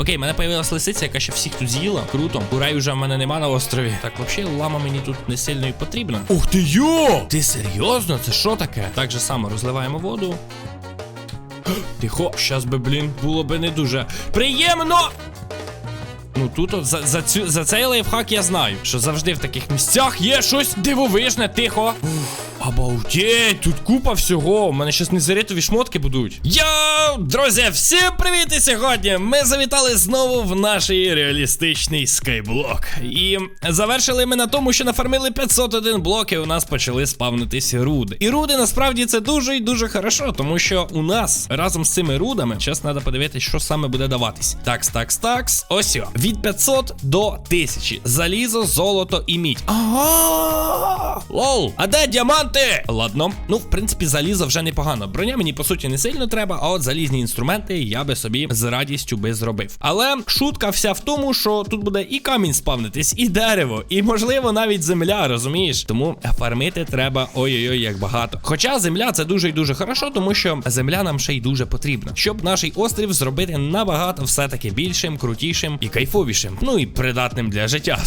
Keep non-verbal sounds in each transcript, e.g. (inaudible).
Окей, мене появилась лисиця, яка ще всіх тут з'їла. Круто. Курей вже в мене нема на острові. Так, взагалі, лама мені тут не сильно і потрібна. Ух ти йо! Ти серйозно? Це що таке? Так же само розливаємо воду. Тихо, щас би, блін, було би не дуже приємно. Ну тут за, за, цю, за цей лайфхак я знаю, що завжди в таких місцях є щось дивовижне, тихо. Обалдеть, тут купа всього. У мене щас незарітові шмотки будуть. Йоу, друзі, всім привіт! І сьогодні ми завітали знову в наш реалістичний скайблок. І завершили ми на тому, що нафармили 501 блок, і у нас почали спавнитись руди. І руди насправді це дуже і дуже хорошо, тому що у нас разом з цими рудами зараз треба подивитися, що саме буде даватись. Такс, такс, такс. Ось йо. Від 500 до 1000. Залізо, золото і мідь. Ага! Лол, а де діаманти? Ладно, ну в принципі, залізо вже непогано. Броня мені по суті не сильно треба, а от залізні інструменти я би собі з радістю би зробив. Але шутка вся в тому, що тут буде і камінь спавнитись, і дерево, і можливо навіть земля, розумієш? Тому фармити треба ой-ой-ой, як багато. Хоча земля це дуже і дуже хорошо, тому що земля нам ще й дуже потрібна, щоб наш острів зробити набагато все-таки більшим, крутішим і кайфовішим. Ну і придатним для життя.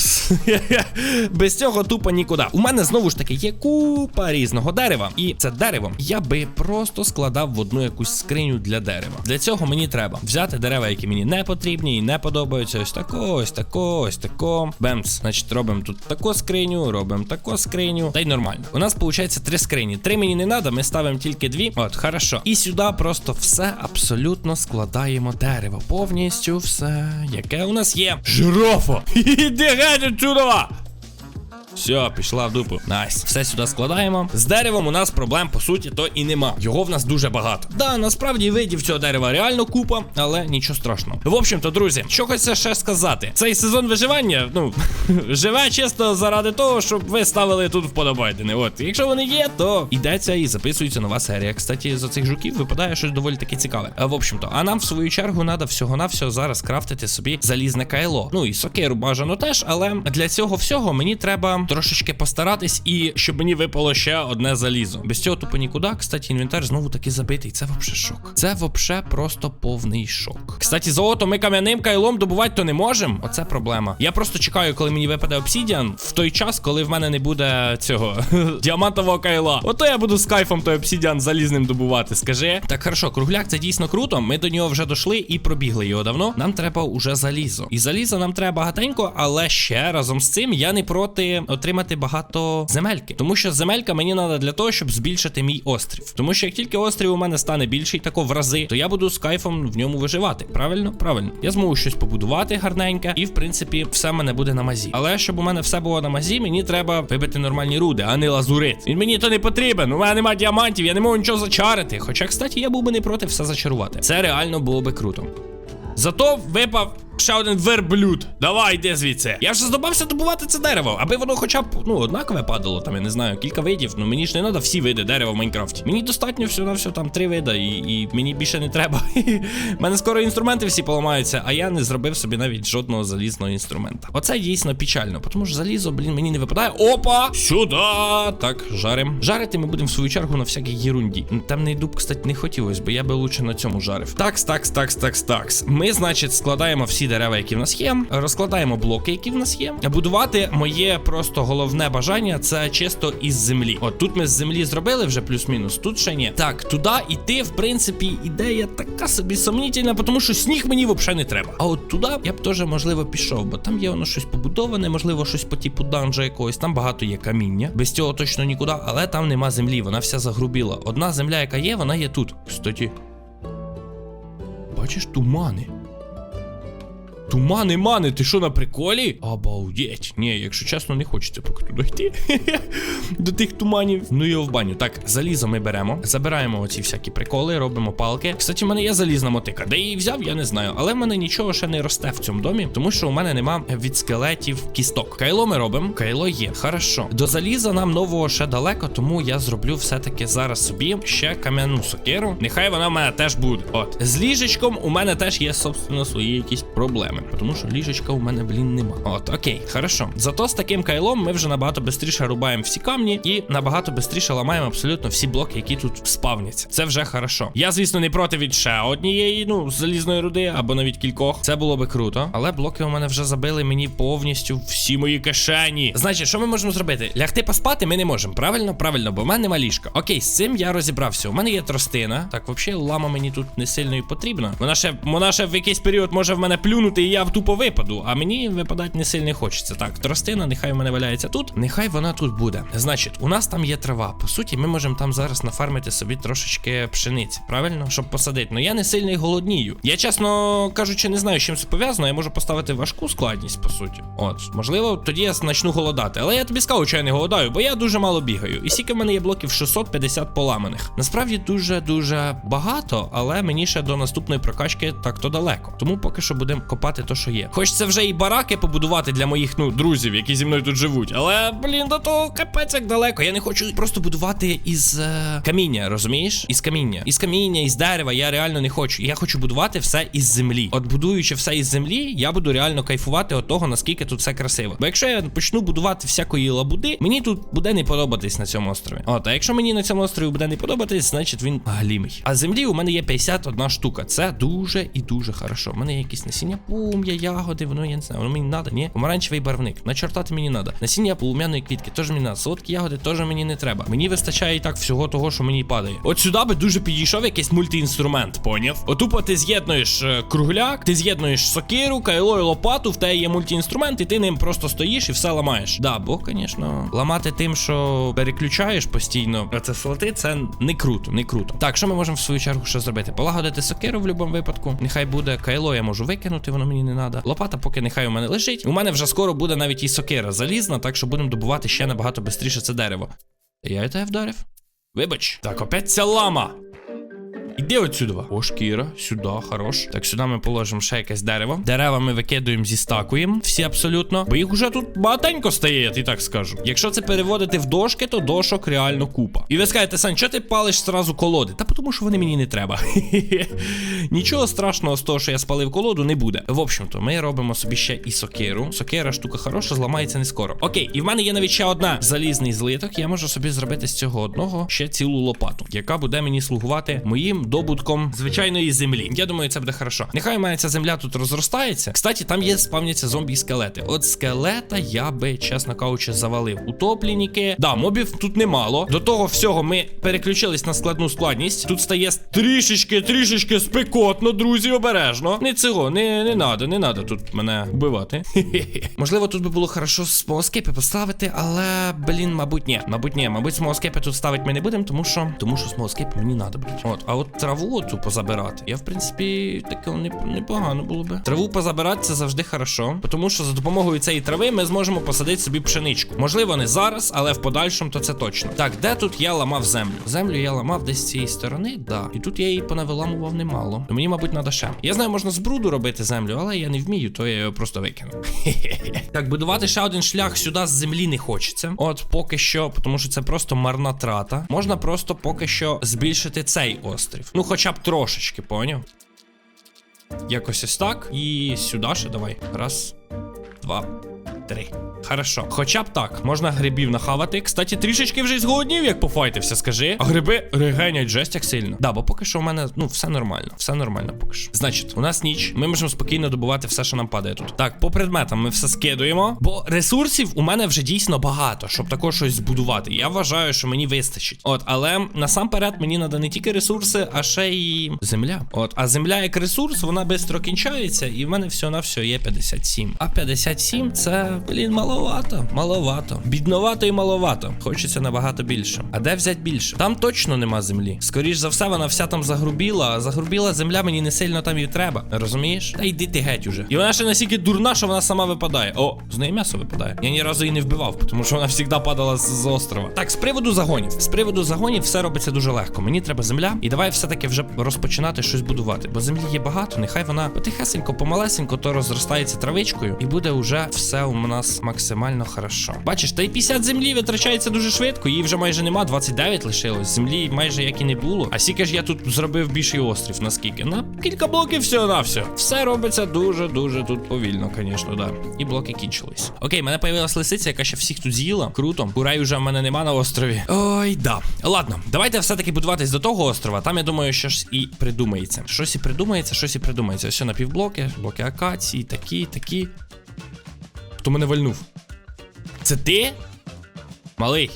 (laughs) Без цього тупо нікуди. У мене знову ж таки є купа різного дерева. І це дерево я би просто складав в одну якусь скриню для дерева. Для цього мені треба взяти дерева, які мені не потрібні і не подобаються. Ось тако, ось тако, ось тако. Бемс. Значить, робимо тут таку скриню, робимо таку скриню. Та й нормально. У нас виходить три скрині. Три мені не треба, ми ставимо тільки дві. От, хорошо. І сюди просто все абсолютно складаємо дерево. Повністю все, яке у нас є. Жирафа! (laughs) Іди геть отсюда! Все, пішла в дупу. Найс. Все сюди складаємо. З деревом у нас проблем по суті то і нема. Його в нас дуже багато. Да, насправді видів цього дерева реально купа, але нічого страшного. В общем-то, друзі, що хочеться ще сказати. Цей сезон виживання, ну, (laughs) живе чисто заради того, щоб ви ставили тут вподобайдени. От, якщо вони є, то йдеться і записується нова серія. Кстати, за цих жуків випадає щось доволі таки цікаве. В общем-то, а нам в свою чергу треба всього-навсього зараз крафтити собі залізне кайло. Ну і сокеру бажано теж, але для цього всього мені треба трошечки постаратись, і щоб мені випало ще одне залізо. Без цього тупо нікуди. Кстати, інвентар знову таки забитий. Це вообще шок. Це вообще просто повний шок. Кстати, золото ми кам'яним кайлом добувати то не можемо. Оце проблема. Я просто чекаю, коли мені випаде обсідіан в той час, коли в мене не буде цього (laughs) діамантового кайла. Ото я буду з кайфом той обсідіан залізним добувати. Скажи. Так, хорошо, кругляк, це дійсно круто. Ми до нього вже дійшли і пробігли його давно. Нам треба уже залізо. І залізо нам треба багатенько, але ще разом з цим я не проти отримати багато земельки. Тому що земелька мені треба для того, щоб збільшити мій острів. Тому що як тільки острів у мене стане більший, тако в рази, то я буду з кайфом в ньому виживати. Правильно? Правильно. Я зможу щось побудувати гарненьке, і в принципі все в мене буде на мазі. Але щоб у мене все було на мазі, мені треба вибити нормальні руди, а не лазурит. Він мені то не потрібен. У мене немає діамантів, я не можу нічого зачарити. Хоча, кстати, я був би не проти все зачарувати. Це реально було би круто. Зато випав ще один верблюд. Давай, йди звідси. Я вже здобався добувати це дерево, аби воно хоча б ну однакове падало. Там я не знаю, кілька видів. Ну мені ж не треба всі види дерева в Майнкрафті. Мені достатньо всього на все там три вида, і, і мені більше не треба. (laughs) У мене скоро інструменти всі поламаються, а я не зробив собі навіть жодного залізного інструмента. Оце дійсно печально, тому що залізо, блін, мені не випадає. Опа! Сюди! Так, жарим. Жарити ми будемо в свою чергу на всякій єрунді. Темний дуб, кстати, не хотілося, бо я би лучше на цьому жарив. Такс, такс, такс, такс, такс. Ми, значить, складаємо всі дерева, які в нас є, розкладаємо блоки, які в нас є. Будувати моє просто головне бажання це чисто із землі. От тут ми з землі зробили вже плюс-мінус, тут ще ні. Так, туди іти, в принципі, ідея така собі сомнітельна, тому що сніг мені взагалі не треба. А от туди я б теж, можливо, пішов, бо там є воно щось побудоване, можливо, щось по типу данжа якогось. Там багато є каміння. Без цього точно нікуди, але там нема землі, вона вся загрубіла. Одна земля, яка є, вона є тут. Кстати. Бачиш тумани. Тумани, мани, ти що на приколі? Обалдеть. Ні, якщо чесно, не хочеться поки туди йти. (laughs) До тих туманів. Ну його в баню. Так, залізо ми беремо. Забираємо оці всякі приколи, робимо палки. Кстати, в мене є залізна мотика. Де її взяв, я не знаю. Але в мене нічого ще не росте в цьому домі, тому що у мене нема від скелетів кісток. Кайло ми робимо. Кайло є. Хорошо. До заліза нам нового ще далеко, тому я зроблю все-таки зараз собі ще кам'яну сокиру. Нехай вона в мене теж буде. От. З ліжечком у мене теж є, собственно, свої якісь проблеми. Тому що ліжечка у мене, блін, нема. От, окей, хорошо. Зато з таким кайлом ми вже набагато швидше рубаємо всі камні і набагато швидше ламаємо абсолютно всі блоки, які тут спавняться. Це вже хорошо. Я, звісно, не проти від ще однієї, ну, залізної руди, або навіть кількох. Це було би круто. Але блоки у мене вже забили мені повністю всі мої кишені. Значить, що ми можемо зробити? Лягти поспати ми не можемо. Правильно, правильно, бо в мене нема ліжка. Окей, з цим я розібрався. У мене є тростина. Так, взагалі, лама мені тут не сильно і потрібна. Вона ще, вона ще в якийсь період може в мене плюнути, і я тупо випаду. А мені випадати не сильно хочеться. Так, тростина, нехай в мене валяється тут. Нехай вона тут буде. Значить, у нас там є трава. По суті, ми можемо там зараз нафармити собі трошечки пшениці, правильно? Щоб посадити. Ну я не сильно і голоднію. Я, чесно кажучи, не знаю, з чим це пов'язано. Я можу поставити важку складність, по суті. От, можливо, тоді я почну голодати. Але я тобі скажу, що я не голодаю, бо я дуже мало бігаю. І скільки в мене є блоків 650 поламаних. Насправді дуже-дуже багато, але мені ще до наступної прокачки так то далеко. Тому поки що будемо копати то, що є. Хочеться вже і бараки побудувати для моїх ну друзів, які зі мною тут живуть. Але блін, до того капець як далеко. Я не хочу просто будувати із е, каміння, розумієш? Із каміння. Із каміння, із дерева. Я реально не хочу. Я хочу будувати все із землі. От будуючи все із землі, я буду реально кайфувати від того, наскільки тут все красиво. Бо якщо я почну будувати всякої лабуди, мені тут буде не подобатись на цьому острові. От, а якщо мені на цьому острові буде не подобатись, значить він галімий. А землі у мене є 51 штука. Це дуже і дуже хорошо. У мене є якісь насіння пум'я, ягоди, воно я не знаю, воно мені надо, ні? Помаранчевий барвник. На чортати мені надо. Насіння полум'яної квітки теж мені надо. Солодкі ягоди теж мені не треба. Мені вистачає і так всього того, що мені падає. От сюди би дуже підійшов якийсь мультиінструмент, поняв? Отупо ти з'єднуєш е, кругляк, ти з'єднуєш сокиру, кайло і лопату, в тебе є мультиінструмент, і ти ним просто стоїш і все ламаєш. Да, бо, звісно, ламати тим, що переключаєш постійно, це слоти, це не круто, не круто. Так, що ми можемо в свою чергу ще зробити? Полагодити сокиру в будь-якому випадку. Нехай буде кайло, я можу викинути, воно мені не треба. Лопата, поки нехай у мене лежить. У мене вже скоро буде навіть і сокира залізна, так що будемо добувати ще набагато швидше це дерево. Я тебе вдарив? Вибач. Так, опять ця лама. Іди отсюди. О, шкіра, сюди, хорош. Так, сюди ми положимо ще якесь дерево. Дерева ми викидуємо, зістакуємо. Всі абсолютно. Бо їх уже тут багатенько стає, я так скажу. Якщо це переводити в дошки, то дошок реально купа. І ви скажете, Сань, що ти палиш зразу колоди? Та тому що вони мені не треба. (laughs) Нічого страшного з того, що я спалив колоду, не буде. В общем-то, ми робимо собі ще і сокиру. Сокира штука хороша, зламається не скоро. Окей, і в мене є навіть ще одна залізний злиток. Я можу собі зробити з цього одного ще цілу лопату, яка буде мені слугувати моїм добутком звичайної землі. Я думаю, це буде хорошо. Нехай мене ця земля тут розростається. Кстати, там є спавняться зомбі і скелети. От скелета я би, чесно кажучи, завалив. Утопленіки. Да, мобів тут немало. До того всього ми переключились на складну складність. Тут стає трішечки, трішечки спекотно, друзі, обережно. Не цього, не, не надо, не надо тут мене вбивати. (laughs) Можливо, тут би було хорошо смолоскипи поставити, але, блін, мабуть, ні. Мабуть, ні. Мабуть, смолоскипи тут ставити ми не будемо, тому що тому що смолоскипи мені надо. От, а от траву цю позабирати. Я, в принципі, таке непогано було би. Траву позабирати це завжди хорошо, тому що за допомогою цієї трави ми зможемо посадити собі пшеничку. Можливо, не зараз, але в подальшому то це точно. Так, де тут я ламав землю? Землю я ламав десь з цієї сторони, да. І тут я її понавиламував немало. То мені, мабуть, треба ще. Я знаю, можна з бруду робити землю, але я не вмію, то я його просто викину. (laughs) так, будувати ще один шлях сюди з землі не хочеться. От поки що, тому що це просто марна трата. Можна просто поки що збільшити цей острів. Ну, хоча б трошечки, поняв? Якось ось так. І сюди ще давай. Раз, два, три. Хорошо. Хоча б так, можна грибів нахавати. Кстати, трішечки вже зголоднів, як пофайтився, скажи. А гриби регенять жесть як сильно. Да, бо поки що у мене, ну, все нормально. Все нормально поки що. Значить, у нас ніч. Ми можемо спокійно добувати все, що нам падає тут. Так, по предметам ми все скидуємо. Бо ресурсів у мене вже дійсно багато, щоб також щось збудувати. Я вважаю, що мені вистачить. От, але насамперед мені треба не тільки ресурси, а ще й земля. От, а земля як ресурс, вона швидко кінчається, і в мене все на все є 57. А 57 це, блін, маловато. Маловато. Бідновато і маловато. Хочеться набагато більше. А де взяти більше? Там точно нема землі. Скоріш за все, вона вся там загрубіла, а загрубіла земля мені не сильно там і треба. Розумієш? Та йди ти геть уже. І вона ще настільки дурна, що вона сама випадає. О, з неї м'ясо випадає. Я ні разу її не вбивав, тому що вона завжди падала з, з острова. Так, з приводу загонів. З приводу загонів все робиться дуже легко. Мені треба земля, і давай все-таки вже розпочинати щось будувати. Бо землі є багато, нехай вона потихесенько, помалесенько то розростається травичкою, і буде вже все у нас максимально хорошо. Бачиш, та й 50 землі витрачається дуже швидко, її вже майже нема, 29 лишилось. Землі майже як і не було. А скільки ж я тут зробив більший острів, наскільки? На кілька блоків всього на все. Все робиться дуже-дуже тут повільно, звісно, да. І блоки кінчились. Окей, мене появилась лисиця, яка ще всіх тут з'їла. Круто. Курай вже в мене нема на острові. Ой, да. Ладно, давайте все-таки будуватись до того острова. Там я думаю, що ж і придумається. Щось і придумається, щось і придумається. Ось все на півблоки, блоки акації, такі, такі. Хто мене вальнув? Це ти? Малий.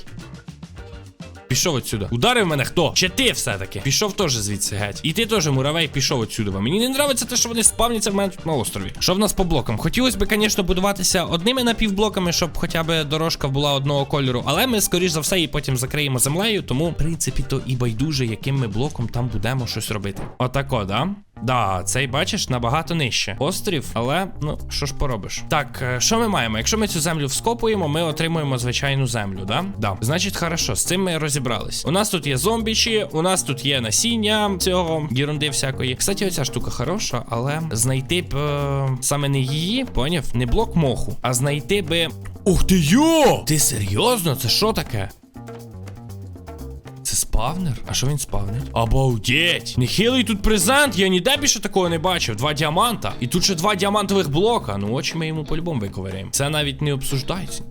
Пішов отсюда. Ударив мене хто? Чи ти все-таки? Пішов теж звідси геть. І ти теж, муравей, пішов отсюда. Мені не нравиться те, що вони спавняться в мене тут на острові. Що в нас по блокам? Хотілося б, звісно, будуватися одними напівблоками, щоб хоча б дорожка була одного кольору. Але ми, скоріш за все, її потім закриємо землею. Тому, в принципі, то і байдуже, яким ми блоком там будемо щось робити. Отако, да? Да, цей бачиш набагато нижче. Острів, але ну що ж поробиш? Так, е, що ми маємо? Якщо ми цю землю вскопуємо, ми отримуємо звичайну землю, да? Да. Значить, хорошо, з цим ми розібрались. У нас тут є зомбічі, у нас тут є насіння цього єрунди всякої. Кстати, оця штука хороша, але знайти б е, саме не її, поняв? Не блок моху, а знайти би. Ух ти йо! Ти серйозно? Це що таке? Спавнер? А що він спавнить? Обалдеть! Нехилий тут презент, я ніде більше такого не бачив. Два діаманта. І тут ще два діамантових блока. Ну, очі ми йому по-любому виковиряємо. Це навіть не обсуждається.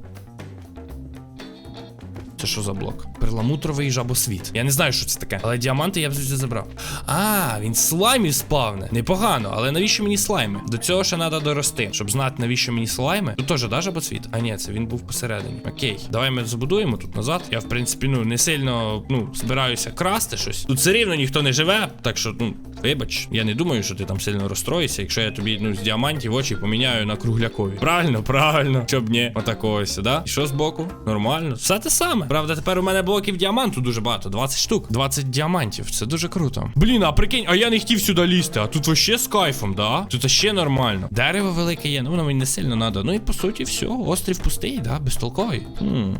Це що за блок? Перламутровий жабосвіт. Я не знаю, що це таке. Але діаманти я б звідси забрав. А, він слаймів спавне. Непогано, але навіщо мені слайми? До цього ще треба дорости, щоб знати, навіщо мені слайми. Тут теж да, жабосвіт? А ні, це він був посередині. Окей, давай ми забудуємо тут назад. Я, в принципі, ну не сильно ну, збираюся красти щось. Тут все рівно ніхто не живе, так що, ну, вибач, я не думаю, що ти там сильно розстроїшся, якщо я тобі ну, з діамантів очі поміняю на круглякові. Правильно, правильно. Щоб ні, отакого сюди. І що збоку? Нормально. Все те саме. Правда, тепер у мене блоків діаманту дуже багато. 20 штук. 20 діамантів. Це дуже круто. Блін, а прикинь, а я не хотів сюди лізти. А тут вообще з кайфом, да? Тут ще нормально. Дерево велике є, ну воно мені не сильно треба. Ну і по суті, все, острів пустий, да, безтолковий. Хм.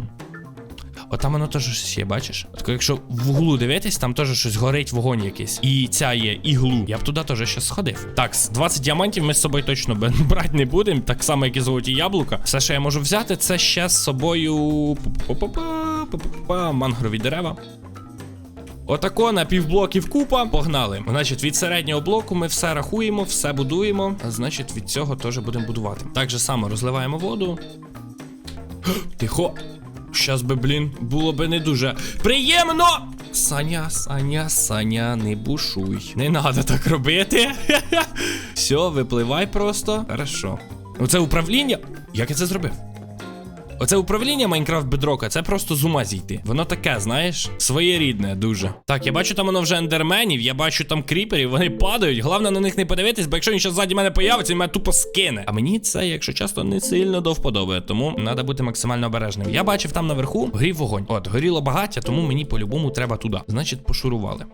От там воно теж щось є, бачиш? От якщо в углу дивитись, там теж щось горить вогонь якийсь. І ця є іглу. Я б туди теж ще сходив. Так, 20 діамантів ми з собою точно (laughs) брати не будемо, так само, як і золоті яблука. Все, що я можу взяти, це ще з собою. Па-па-па, па-па-па, мангрові дерева. Отако на півблоків купа. Погнали. Значить, від середнього блоку ми все рахуємо, все будуємо. А значить, від цього теж будемо будувати. Так же само розливаємо воду. Тихо. Щас би, блін, було би не дуже приємно. Саня, Саня, Саня, не бушуй. Не треба так робити. Все, випливай просто. Хорошо. Оце управління. Як я це зробив? Оце управління Майнкрафт Бедрока, це просто з ума зійти. Воно таке, знаєш, своєрідне дуже. Так, я бачу там воно вже ендерменів, я бачу там кріперів, вони падають. Головне на них не подивитись, бо якщо він ще ззаді мене появиться, він мене тупо скине. А мені це, якщо часто, не сильно до вподоби, тому треба бути максимально обережним. Я бачив там наверху, горів вогонь. От, горіло багаття, тому мені по-любому треба туди. Значить, пошурували.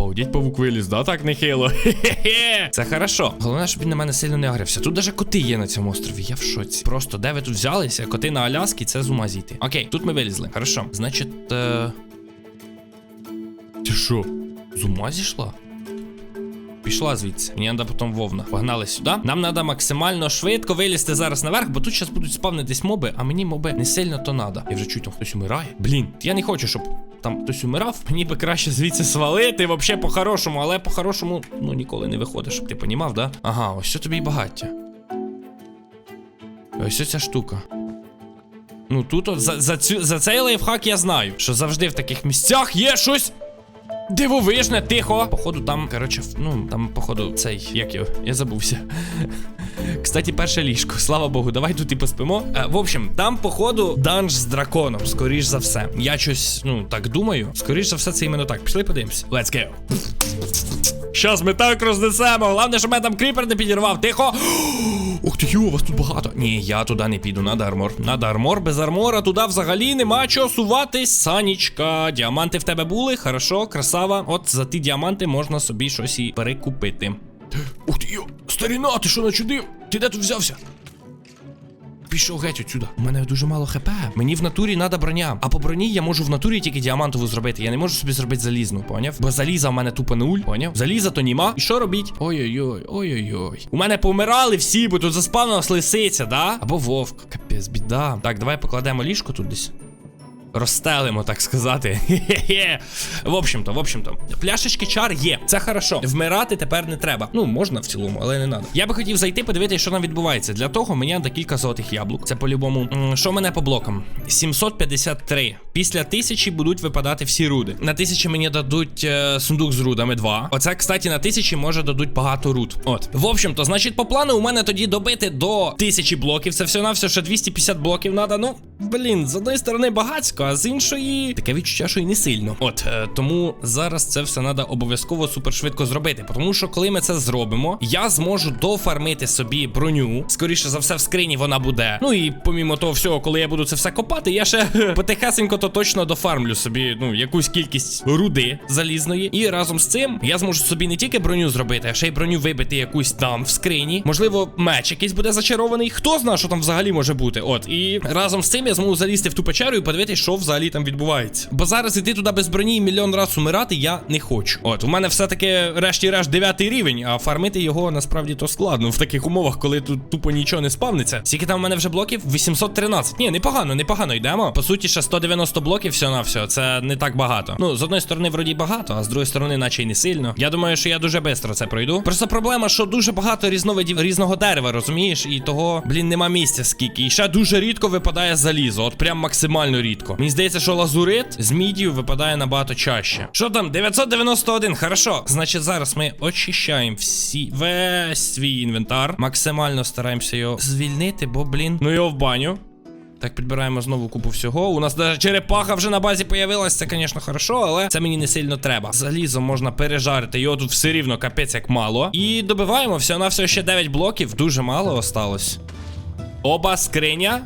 Обалдіть павук виліз, да, так нехило. Хе-хе-хе. Це хорошо. Головне, щоб він на мене сильно не агрився. Тут даже коти є на цьому острові. Я в шоці. Просто де ви тут взялися? Коти на Аляскі, це з ума зійти. Окей, тут ми вилізли. Хорошо. Значить. Е... Ти що? З ума зійшла? Пішла звідси. Мені треба потім вовна. Погнали сюди. Нам треба максимально швидко вилізти зараз наверх, бо тут зараз будуть спавнитись моби, а мені моби не сильно то треба. Я вже чую, там хтось умирає. Блін, я не хочу, щоб там хтось умирав. Мені би краще звідси свалити, вообще по-хорошому, але по-хорошому, ну ніколи не виходить, щоб ти понімав, да? Ага, ось що тобі і багаття. Ось ця штука. Ну тут от за, за, цю, за цей лайфхак я знаю, що завжди в таких місцях є щось. Дивовижне, тихо. Походу, там, коротше, ну, там, походу, цей, як його, я забувся. (laughs) Кстати, перше ліжко, слава Богу, давай тут і поспимо. Е, в общем, там, походу, данж з драконом, скоріш за все. Я щось, ну, так думаю. Скоріш за все, це іменно так. Пішли подивимось. Let's go. Щас ми так рознесемо. Головне, щоб мене там кріпер не підірвав. Тихо. Ух ти, йо, вас тут багато. Ні, я туди не піду, надо армор. Надо армор, без армора туди взагалі нема чого суватись. Санічка, діаманти в тебе були, хорошо, красава. От за ті діаманти можна собі щось і перекупити. Ух ти, старіна, ти що начудив? Ти де тут взявся? Пішов геть отсюда. У мене дуже мало хп. Мені в натурі треба броня. А по броні я можу в натурі тільки діамантову зробити. Я не можу собі зробити залізну, поняв? Бо заліза в мене тупо нуль, поняв? Заліза то німа. І що робіть? Ой-ой-ой, ой-ой-ой. У мене помирали всі, бо тут заспавнилась лисиця, да? Або вовк. Капець, біда. Так, давай покладемо ліжко тут десь. Розстелимо, так сказати. В общем-то, в общем-то, пляшечки чар є. Це хорошо. Вмирати тепер не треба. Ну, можна в цілому, але не треба. Я би хотів зайти, подивитися, що там відбувається. Для того мені декілька золотих яблук. Це по-любому. Що мене по блокам? 753. Після тисячі будуть випадати всі руди. На тисячі мені дадуть е, сундук з рудами 2. Оце, кстати, на тисячі може дадуть багато руд. От. В общем-то, значить, по плану у мене тоді добити до тисячі блоків. Це все на все, що 250 блоків треба. Ну, блін, з одної сторони багацько, а з іншої таке відчуття, що і не сильно. От е, тому зараз це все треба обов'язково супершвидко зробити. Тому що коли ми це зробимо, я зможу дофармити собі броню. Скоріше за все, в скрині вона буде. Ну і помімо того всього, коли я буду це все копати, я ще (laughs) потихесенько то точно дофармлю собі ну якусь кількість руди залізної. І разом з цим я зможу собі не тільки броню зробити, а ще й броню вибити якусь там в скрині. Можливо, меч якийсь буде зачарований. Хто знає, що там взагалі може бути. От і разом з цим я зможу залізти в ту печеру і подивитися, що взагалі там відбувається. Бо зараз іти туди без броні і мільйон раз умирати я не хочу. От у мене все-таки решті-решт дев'ятий рівень, а фармити його насправді то складно в таких умовах, коли тут тупо нічого не спавниться. Скільки там у мене вже блоків? 813. Ні, непогано, непогано йдемо. По суті, ще 190 блоків все на все. Це не так багато. Ну, з одної сторони, вроді багато, а з другої сторони, наче й не сильно. Я думаю, що я дуже швидко це пройду. Просто проблема, що дуже багато різновидів різного дерева, розумієш? І того, блін, нема місця скільки. І ще дуже рідко випадає залізо. От прям максимально рідко. Мені здається, що лазурит з мідію випадає набагато чаще. Що там? 991, хорошо. Значить, зараз ми очищаємо всі весь свій інвентар. Максимально стараємося його звільнити, бо, блін, ну його в баню. Так, підбираємо знову купу всього. У нас навіть черепаха вже на базі появилась, це, звісно, хорошо, але це мені не сильно треба. Залізо можна пережарити, його тут все рівно капець як мало. І добиваємо все на все ще 9 блоків, дуже мало осталось. Оба скриня.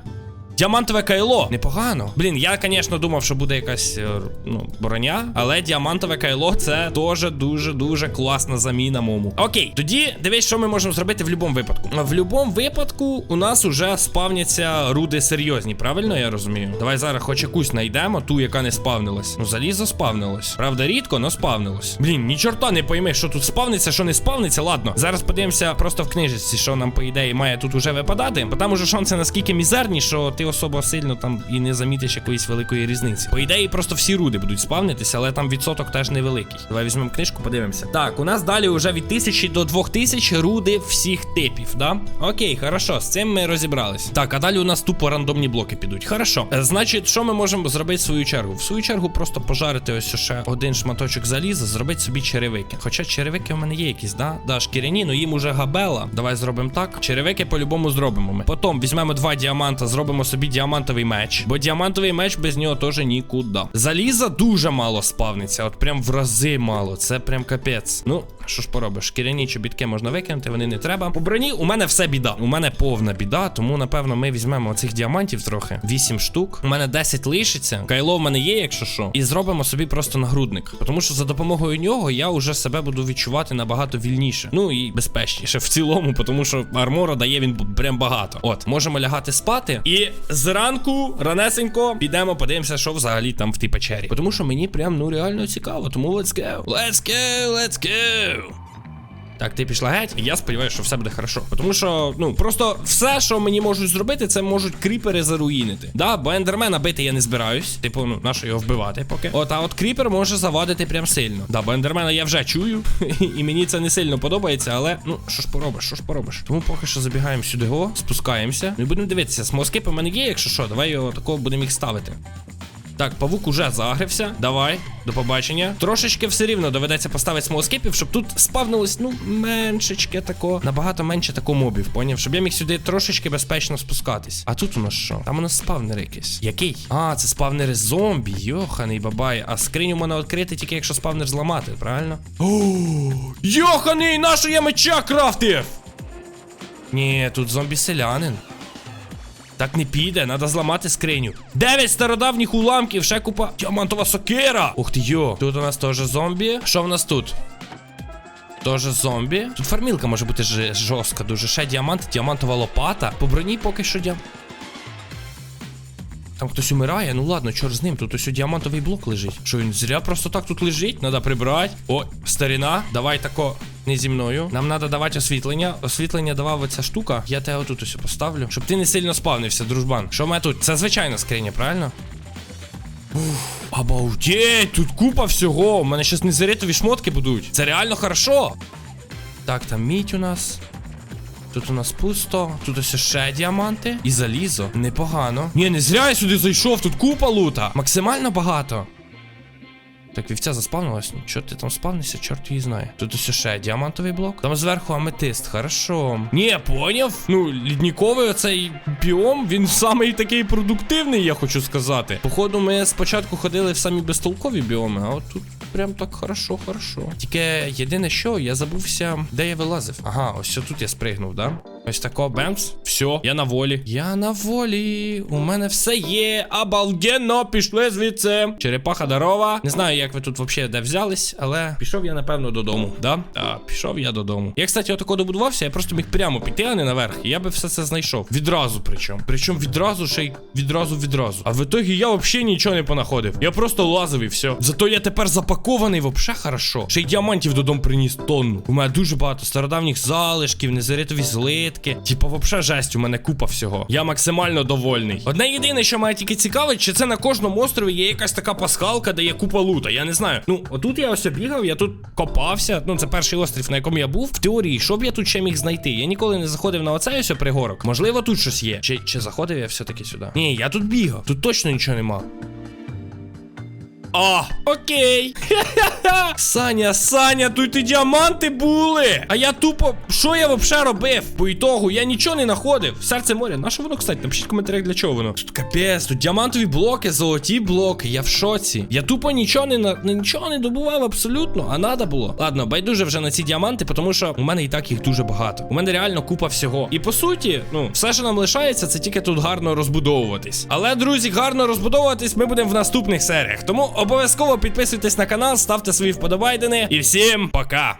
Діамантове кайло. Непогано. Блін, я, звісно, думав, що буде якась е, ну, броня, але діамантове кайло це дуже дуже дуже класна заміна мому. Окей, тоді дивись, що ми можемо зробити в будь-якому випадку. В будь-якому випадку у нас уже спавняться руди серйозні, правильно я розумію? Давай зараз хоч якусь знайдемо, ту, яка не спавнилась. Ну, залізо спавнилось. Правда, рідко, но спавнилось. Блін, ні чорта не пойми, що тут спавниться, що не спавниться. Ладно, зараз подивимося просто в книжці, що нам, по ідеї, має тут уже випадати. Бо там уже шанси наскільки мізерні, що ти особо сильно там і не замітиш якоїсь великої різниці. По ідеї, просто всі руди будуть спавнитися, але там відсоток теж невеликий. Давай візьмемо книжку, подивимося. Так, у нас далі вже від 1000 до 2000 руди всіх типів, да? Окей, хорошо, з цим ми розібрались. Так, а далі у нас тупо рандомні блоки підуть. Хорошо. Е, Значить, що ми можемо зробити в свою чергу? В свою чергу просто пожарити ось ще один шматочок заліза, зробити собі черевики. Хоча черевики у мене є якісь, да? Да, шкіряні, ну їм уже габела. Давай зробимо так. Черевики по-любому зробимо ми. Потім візьмемо два діаманта, зробимо собі діамантовий меч. Бо діамантовий меч без нього теж нікуди. Заліза дуже мало спавниться, от прям в рази мало. Це прям капець. Ну, що ж поробиш? Шкіряні чобітки можна викинути, вони не треба. По броні у мене все біда. У мене повна біда, тому напевно ми візьмемо цих діамантів трохи. 8 штук. У мене 10 лишиться. Кайло в мене є, якщо що. І зробимо собі просто нагрудник. Тому що за допомогою нього я вже себе буду відчувати набагато вільніше. Ну і безпечніше в цілому, тому що армора дає він прям багато. От, можемо лягати спати. І зранку, ранесенько, підемо, подивимося, що взагалі там в тій печері. Тому що мені прям ну реально цікаво. Тому let's go. Let's go, let's go. Так, ти пішла геть, і я сподіваюся, що все буде хорошо. Тому що, ну, просто все, що мені можуть зробити, це можуть кріпери заруїнити. Да, бо ендермена бити я не збираюсь. Типу, ну, на що його вбивати поки. От, а от кріпер може завадити прям сильно. Да, бо ендермена я вже чую, (laughs) і мені це не сильно подобається, але ну, що ж поробиш, що ж поробиш. Тому поки що забігаємо сюди, го, спускаємося. Ну і будемо дивитися. Смоскипи в мене є, якщо що, давай його такого будемо їх ставити. Так, павук уже загрився. Давай, до побачення. Трошечки все рівно доведеться поставити смолоскипів, щоб тут спавнилось, ну, меншечки тако. Набагато менше тако мобів, поняв? Щоб я міг сюди трошечки безпечно спускатись. А тут у нас що? Там у нас спавнер якийсь. Який? А, це спавнери зомбі. Йоханий бабай. А скриню можна відкрити тільки якщо спавнер зламати, правильно? О, Йоханий, нашу я меча крафтив! Ні, тут зомбі-селянин. Так не піде, треба зламати скриню. Дев'ять стародавніх уламків, ще купа. Діамантова сокира! Ух ти йо. Тут у нас теж зомбі. Що в нас тут? Тоже зомбі. Тут фармілка може бути жорстка дуже. Ще діамант, діамантова лопата. По броні поки що діам. Там хтось умирає, ну ладно, чор з ним, тут ось діамантовий блок лежить. Що він зря просто так тут лежить, треба прибрати. О, старина, давай тако. Не зі мною. Нам треба давати освітлення. Освітлення давав оця штука. Я тебе отут ось поставлю. Щоб ти не сильно спавнився, дружбан. Що мене тут? Це звичайна скриня, правильно? Обалдеть, тут купа всього. У мене щас незаритові шмотки будуть. Це реально хорошо. Так, там мідь у нас. Тут у нас пусто. Тут ось ще діаманти. І залізо. Непогано. Ні, не зря я сюди зайшов. Тут купа лута. Максимально багато. Так, вівця заспавнилась. Чого ти там спавнився, чорт її знає. Тут ось ще діамантовий блок. Там зверху аметист, хорошо. Ні, поняв. Ну, лідніковий оцей біом, він самий такий продуктивний, я хочу сказати. Походу, ми спочатку ходили в самі безтолкові біоми, а от тут прям так хорошо, хорошо. Тільки єдине що, я забувся, де я вилазив. Ага, ось тут я спригнув, да? Ось тако, бемс. Все, я на волі. Я на волі. У мене все є. Обалденно, пішли звідси. Черепаха дарова. Не знаю, як ви тут взагалі де взялись, але пішов я, напевно, додому. Да? Так, пішов я додому. Я, кстати, отако добудувався, я просто міг прямо піти, а не наверх. І я би все це знайшов. Відразу причому. Причому відразу ще й відразу відразу. А в ітогі я взагалі нічого не понаходив. Я просто лазив і все. Зато я тепер запакований вообще хорошо. Ще й діамантів додому приніс тонну. У мене дуже багато стародавніх залишків, незаритові злитки. Типа, вообще жесть, у мене купа всього. Я максимально довольний. Одне єдине, що мене тільки цікавить, чи це на кожному острові є якась така пасхалка, де є купа лута. Я не знаю. Ну, отут я ось бігав, я тут копався. Ну, це перший острів, на якому я був. В теорії, що б я тут ще міг знайти? Я ніколи не заходив на оцей ось пригорок. Можливо, тут щось є. Чи, чи заходив я все-таки сюди? Ні, я тут бігав. Тут точно нічого нема. А, окей. (laughs) Саня, Саня, тут і діаманти були. А я тупо. Що я взагалі робив? По ітогу, я нічого не знаходив. Серце моря. На що воно, кстати? Напишіть в коментарях, для чого воно. Тут капець, тут діамантові блоки, золоті блоки. Я в шоці. Я тупо нічого не на нічого не добував абсолютно, а надо було. Ладно, байдуже вже на ці діаманти, тому що у мене і так їх дуже багато. У мене реально купа всього. І по суті, ну, все, що нам лишається, це тільки тут гарно розбудовуватись. Але, друзі, гарно розбудовуватись ми будемо в наступних серіях. Тому обов'язково підписуйтесь на канал, ставте свої вподобайдени. І всім пока!